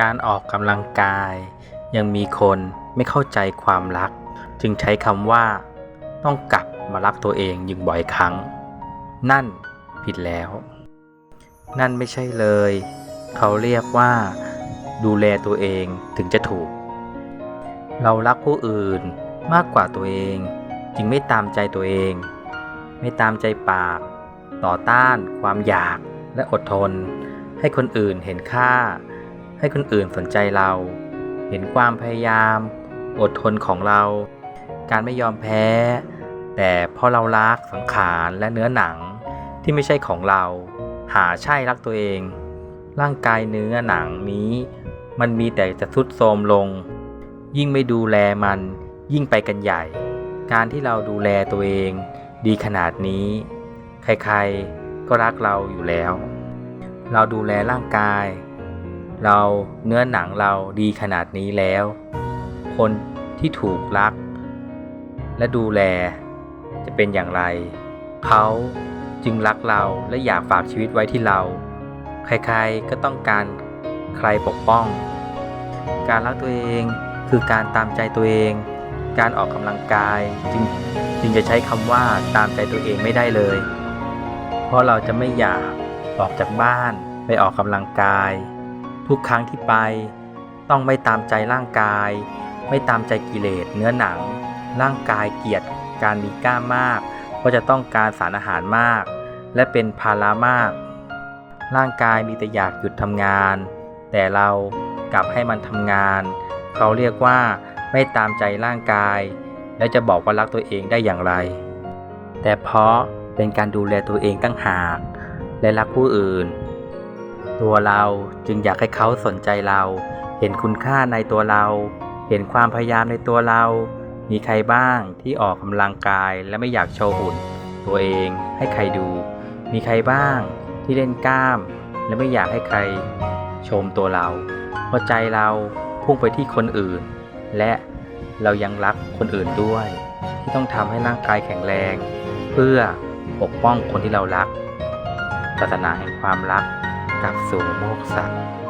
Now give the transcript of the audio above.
การออกกำลังกาย ยังมีคนไม่เข้าใจความรัก จึงใช้คำว่า ต้องกลับมารักตัวเองยิ่งบ่อยครั้ง นั่นผิดแล้ว นั่นไม่ใช่เลย เขาเรียกว่า ดูแลตัวเองถึงจะถูก เรารักผู้อื่นมากกว่าตัวเอง จึงไม่ตามใจตัวเอง ไม่ตามใจปาก ต่อต้าน ความอยากและอดทน ให้คนอื่นเห็นค่า ให้คนอื่นสนใจเรา เห็นความพยายาม อดทนของเรา การไม่ยอมแพ้ แต่เพราะเรารักสังขารและเนื้อหนังที่ไม่ใช่ของเรา หาใช่รักตัวเอง ร่างกายเนื้อหนังนี้ มันมีแต่จะทรุดโทรมลง ยิ่งไม่ดูแลมัน ยิ่งไปกันใหญ่ การที่เราดูแลตัวเอง ดีขนาดนี้ ใครๆก็รักเราอยู่แล้ว เราดูแลร่างกาย เราเนื้อหนังเราดีขนาดนี้แล้ว คนที่ถูกรัก และดูแลจะเป็นอย่างไร เขาจึงรักเราและอยากฝากชีวิตไว้ที่เรา ใครๆก็ต้องการใครปกป้อง การรักตัวเองคือการตามใจตัวเอง การออกกำลังกายจึงจึงจะใช้คำว่าตามใจตัวเองไม่ได้เลย เพราะเราจะไม่อยากออกจากบ้านไปออกกำลังกาย ทุกครั้งที่ไป ต้องไม่ตามใจร่างกาย ไม่ตามใจกิเลสเนื้อหนัง ร่างกายเกียดการมีกล้ามมากเพราะจะต้องการสารอาหารมาก และเป็นภาระมาก ร่างกายมีแต่อยากหยุดทำงาน แต่เรากลับให้มันทำงาน เขาเรียกว่าไม่ตามใจร่างกาย แล้วจะบอกว่ารักตัวเองได้อย่างไร แต่เพราะเป็นการดูแลตัวเองตั้งหาก และรักผู้อื่น ตัวเราจึงอยากให้เขาสนใจเรา เห็นคุณค่าในตัวเรา เห็นความพยายามในตัวเรา มีใครบ้างที่ออกกำลังกายและไม่อยากโชว์หุ่น ตัวเองให้ใครดู มีใครบ้างที่เล่นกล้าม และไม่อยากให้ใครชมตัวเราเพราะใจเราพุ่งไปที่คนอื่น และเรายังรักคนอื่นด้วย ที่ต้องทำให้ร่างกายแข็งแรง เพื่อปกป้องคนที่เรารักศาสนาแห่งความรัก กับสู่โมกษะ